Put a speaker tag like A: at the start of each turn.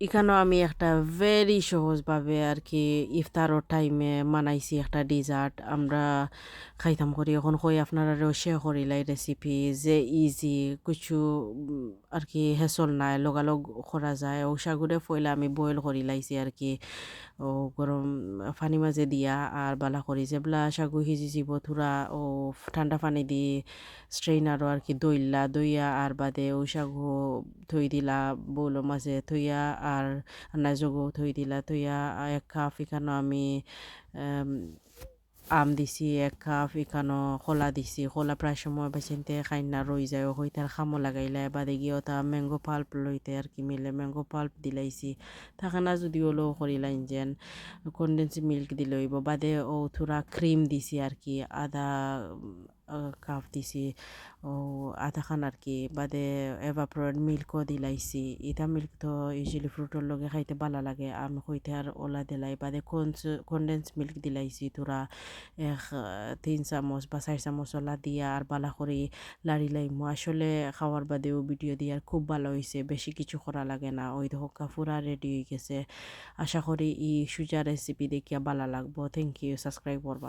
A: এখানেও আমি একটা ভেরি সহজভাবে আর কি ইফতারর টাইমে মানাইছি একটা ডিজার্ট আমরা খাইতাম করি। এখন কই আপনারা শেয়ার করিলাই রেসিপি যে ইজি কিছু আর কি হেসল নাই, লগালগ করা যায়। ও সাগুরে ফইলা আমি বয়েল করি লাইছি আর কি ও গরম পানি মাঝে দিয়া আর বালা করি যেবলা সাগু সিজি যাব থোড়া ও ঠান্ডা পানি দি স্ট্রেইনারও আর কি দইলা দইয়া আর বাদে ও সাগু থই দিলা বউলের মাঝে থইয়া আর নাজগো থই দিলা থইয়া এক কাপ এখানে আমি আম দিছি এক কাপ এখানো কলা দিছি কলা প্রায় সময় বেছেনতে খাইনা রই যায় হইতার খামো লাগাইলে বাদে গিয়ে তা ম্যাঙ্গো পাল্প লইতে আর কি মিলে ম্যাঙ্গো পাল্প দিলাইছি। থাকে না যদি ওলো করিলাইন যেন কন্ডেন্স মিল্ক দিলইব বাদে ও থোড়া ক্রিম দিছি আর কি আধা কাপ দিছি ও আধা খান আর কি বাদে এভাপোরেট মিল্কও দিলাইছি। ইটা মিল্ক তো ইউজুয়ালি ফ্রুটর লগে খাইতে ভালো লাগে। আমি কইতে আর ওলা দিলাই। বাদে কন্ডেন্স মিল্ক দিলাইছি তোরা এক, তিন চামচ বা চার চামচ ওলা দিয়া আর বালা করে লাড়ি লাইমু। আসলে খাওয়ার বাদেও ভিডিও দিয়ার খুব ভালো হয়েছে বেশি কিছু করা লাগে না। ওই ধোকা পুরা রেডি হয়ে গেছে। আশা করি ই সুজা রেসিপি দেখিয়া ভালো লাগবো। থ্যাংক ইউ সাবস্ক্রাইব করবা।